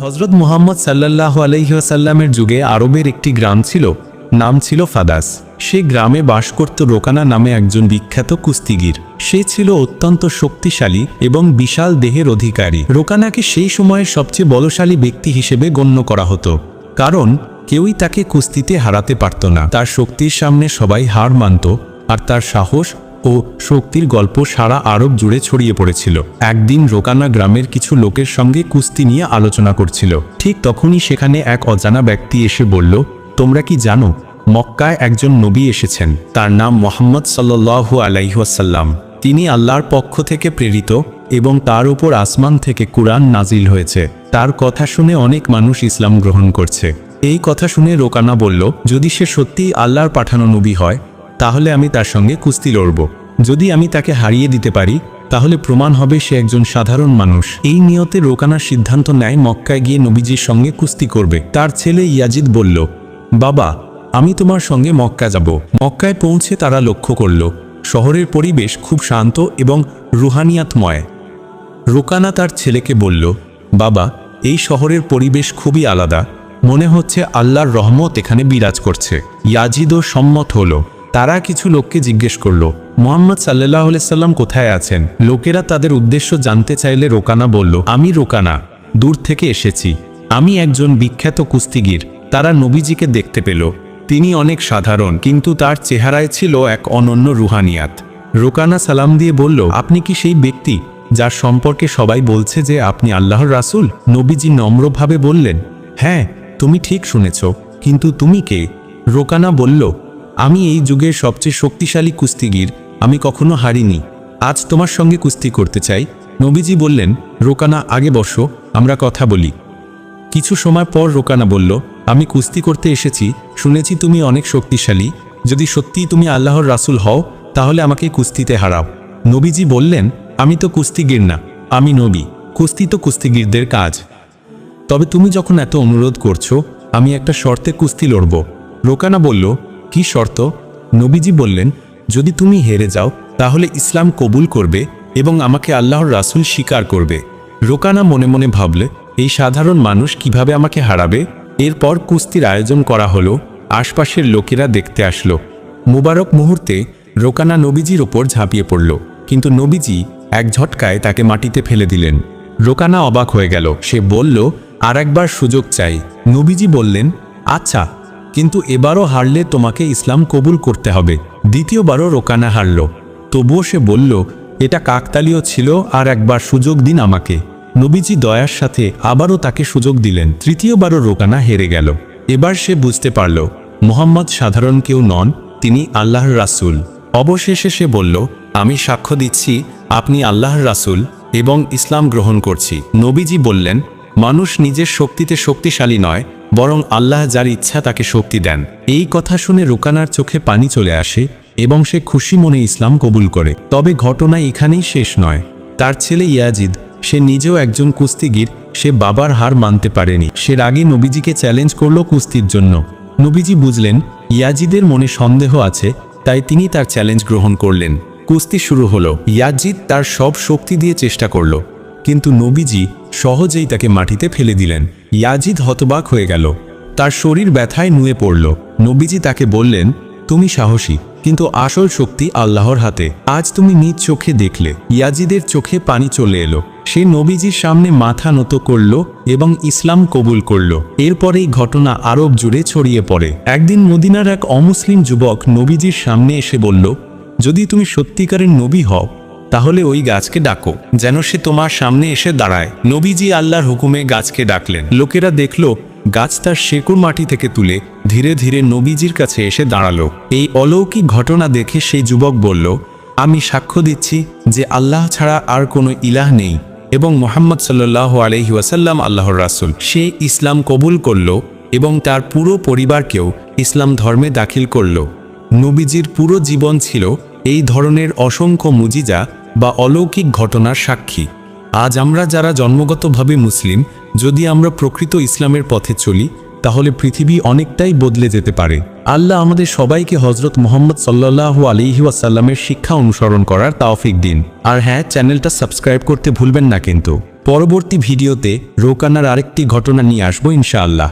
হজরত মুহাম্মদ সাল্লাহ আলহিহাসাল্লামের যুগে আরবের একটি গ্রাম ছিল, নাম ছিল ফাদাস। সে গ্রামে বাস করত রোকানা নামে একজন বিখ্যাত কুস্তিগির। সে ছিল অত্যন্ত শক্তিশালী এবং বিশাল দেহের অধিকারী। রোকানাকে সেই সময়ের সবচেয়ে বলশালী ব্যক্তি হিসেবে গণ্য করা হতো। কারণ, কেউই তাকে কুস্তিতে হারাতে পারত না। তার শক্তির সামনে সবাই হার মানত, আর তার সাহস ও শক্তির গল্প সারা আরব জুড়ে ছড়িয়ে পড়েছিল। একদিন রোকানা গ্রামের কিছু লোকের সঙ্গে কুস্তি নিয়ে আলোচনা করছিল। ঠিক তখনই সেখানে এক অজানা ব্যক্তি এসে বলল, তোমরা কি জানো, মক্কায় একজন নবী এসেছেন। তার নাম মোহাম্মদ সাল্লু আলাইহাসাল্লাম তিনি আল্লাহর পক্ষ থেকে প্রেরিত এবং তার উপর আসমান থেকে কুরআন নাজিল হয়েছে। তার কথা শুনে অনেক মানুষ ইসলাম গ্রহণ করছে। এই কথা শুনে রোকানা বলল, যদি সে সত্যিই আল্লাহর পাঠানো নবী হয়, তাহলে আমি তার সঙ্গে কুস্তি লড়ব। যদি আমি তাকে হারিয়ে দিতে পারি, তাহলে প্রমাণ হবে সে একজন সাধারণ মানুষ। এই নিয়তে রোকানার সিদ্ধান্ত নেয় মক্কায় গিয়ে নবীজির সঙ্গে কুস্তি করবে। তার ছেলে ইয়াজিদ বলল, বাবা, আমি তোমার সঙ্গে মক্কা যাব। মক্কায় পৌঁছে তারা লক্ষ্য করল, শহরের পরিবেশ খুব শান্ত এবং রুহানিয়াতময়। রোকানা তার ছেলেকে বলল, বাবা, এই শহরের পরিবেশ খুবই আলাদা। মনে হচ্ছে আল্লাহর রহমত এখানে বিরাজ করছে। ইয়াজিদও সম্মত হলো। তারা কিছু লোককে জিজ্ঞেস করল মোহাম্মদ সাল্লাহ সাল্লাম কোথায় আছেন? লোকেরা তাদের উদ্দেশ্য জানতে চাইলে রোকানা বলল, আমি রোকানা, দূর থেকে এসেছি। আমি একজন বিখ্যাত কুস্তিগির। তারা নবীজিকে দেখতে পেল। তিনি অনেক সাধারণ, কিন্তু তার চেহারায় ছিল এক অনন্য রুহানিয়াত। রোকানা সালাম দিয়ে বলল, আপনি কি সেই ব্যক্তি যার সম্পর্কে সবাই বলছে যে আপনি আল্লাহর রাসূল? নবীজি নম্রভাবে বললেন হ্যাঁ তুমি ঠিক শুনেছ, কিন্তু তুমি কে? রোকানা বলল, আমি এই যুগের সবচেয়ে শক্তিশালী কুস্তিগির। আমি কখনো হারিনি। আজ তোমার সঙ্গে কুস্তি করতে চাই। নবীজি বললেন, রোকানা, আগে বসো, আমরা কথা বলি। কিছু সময় পর রোকানা বলল, আমি কুস্তি করতে এসেছি, শুনেছি তুমি অনেক শক্তিশালী। যদি সত্যিই তুমি আল্লাহর রাসূল হও, তাহলে আমাকে কুস্তিতে হারাও। নবীজি বললেন, আমি তো কুস্তিগির না, আমি নবী। কুস্তি তো কুস্তিগিরদের কাজ। তবে তুমি যখন এত অনুরোধ করছ, আমি একটা শর্তে কুস্তি লড়ব। রোকানা বলল, কি শর্ত? নবীজি বললেন যদি তুমি হেরে যাও, তাহলে ইসলাম কবুল করবে এবং আমাকে আল্লাহর রাসূল স্বীকার করবে। রোকানা মনে মনে ভাবলে, এই সাধারণ মানুষ কীভাবে আমাকে হারাবে? এরপর কুস্তির আয়োজন করা হলো, আশপাশের লোকেরা দেখতে আসলো। মুবারক মুহূর্তে রোকানা নবীজির ওপর ঝাঁপিয়ে পড়ল, কিন্তু নবীজি এক ঝটকায় তাকে মাটিতে ফেলে দিলেন। রোকানা অবাক হয়ে গেল, সে বলল আর একবার সুযোগ চাই। নবীজি বললেন আচ্ছা কিন্তু এবারও হারলে তোমাকে ইসলাম কবুল করতে হবে। দ্বিতীয়বারও রোকানা হারল। তবুও সে বলল, এটা কাকতালীয় ছিল আর একবার সুযোগ দিন আমাকে। নবীজি দয়ার সাথে আবারও তাকে সুযোগ দিলেন। তৃতীয়বারও রোকানা হেরে গেল। এবার সে বুঝতে পারল, মোহাম্মদ সাধারণ কেউ নন, তিনি আল্লাহর রাসূল। অবশেষে সে বলল, আমি সাক্ষ্য দিচ্ছি, আপনি আল্লাহর রাসূল এবং ইসলাম গ্রহণ করছি। নবীজি বললেন, মানুষ নিজের শক্তিতে শক্তিশালী নয় বরং আল্লাহ যার ইচ্ছা তাকে শক্তি দেন। এই কথা শুনে রোকানার চোখে পানি চলে আসে এবং সে খুশি মনে ইসলাম কবুল করে। তবে ঘটনা এখানেই শেষ নয়। তার ছেলে ইয়াজিদ, সে নিজেও একজন কুস্তিগির, সে বাবার হার মানতে পারেনি। সে রাগে নবীজিকে চ্যালেঞ্জ করল কুস্তির জন্য। নবীজি বুঝলেন, ইয়াজিদের মনে সন্দেহ আছে, তাই তিনি তার চ্যালেঞ্জ গ্রহণ করলেন। কুস্তি শুরু হলো। ইয়াজিদ তার সব শক্তি দিয়ে চেষ্টা করল। কিন্তু নবীজি সহজেই তাকে মাটিতে ফেলে দিলেন। ইয়াজিদ হতবাক হয়ে গেল। তার শরীর ব্যথায় নুয়ে পড়ল। নবীজি তাকে বললেন, তুমি সাহসী, কিন্তু আসল শক্তি আল্লাহর হাতে। আজ তুমি নিজ চোখে দেখলে। ইয়াজিদের চোখে পানি চলে এলো। সে নবীজির সামনে মাথা নত করল এবং ইসলাম কবুল করল। এরপর এই ঘটনা আরব জুড়ে ছড়িয়ে পড়ে। একদিন মদিনার এক অমুসলিম যুবক নবীজির সামনে এসে বলল, যদি তুমি সত্যিকারের নবী হও তাহলে ওই গাছকে ডাকো, যেন সে তোমার সামনে এসে দাঁড়ায়। নবীজি আল্লাহর হুকুমে গাছকে ডাকলেন। লোকেরা দেখল, গাছ তার শেকুর মাটি থেকে তুলে ধীরে ধীরে নবীজির কাছে এসে দাঁড়াল। এই অলৌকিক ঘটনা দেখে সেই যুবক বলল, আমি সাক্ষ্য দিচ্ছি যে আল্লাহ ছাড়া আর কোনো ইলাহ নেই এবং মোহাম্মদ সাল্লাহ আলহি ওয়াসাল্লাম আল্লাহর রাসুল। সে ইসলাম কবুল করল এবং তার পুরো পরিবারকেও ইসলাম ধর্মে দাখিল করল। নবীজির পুরো জীবন ছিল এই ধরনের অসংখ্য মুজিজা বা অলৌকিক ঘটনার সাক্ষী। আজ আমরা যারা জন্মগতভাবে মুসলিম, যদি আমরা প্রকৃত ইসলামের পথে চলি, তাহলে পৃথিবী অনেকটাই বদলে যেতে পারে। আল্লাহ আমাদের সবাইকে হজরত মোহাম্মদ সাল্লাহু আলিহি ওয়াসাল্লামের শিক্ষা অনুসরণ করার তাওফিক দিন। আর হ্যাঁ চ্যানেলটা সাবস্ক্রাইব করতে ভুলবেন না কিন্তু। পরবর্তী ভিডিওতে রোকানার আরেকটি ঘটনা নিয়ে আসব ইনশাআল্লাহ।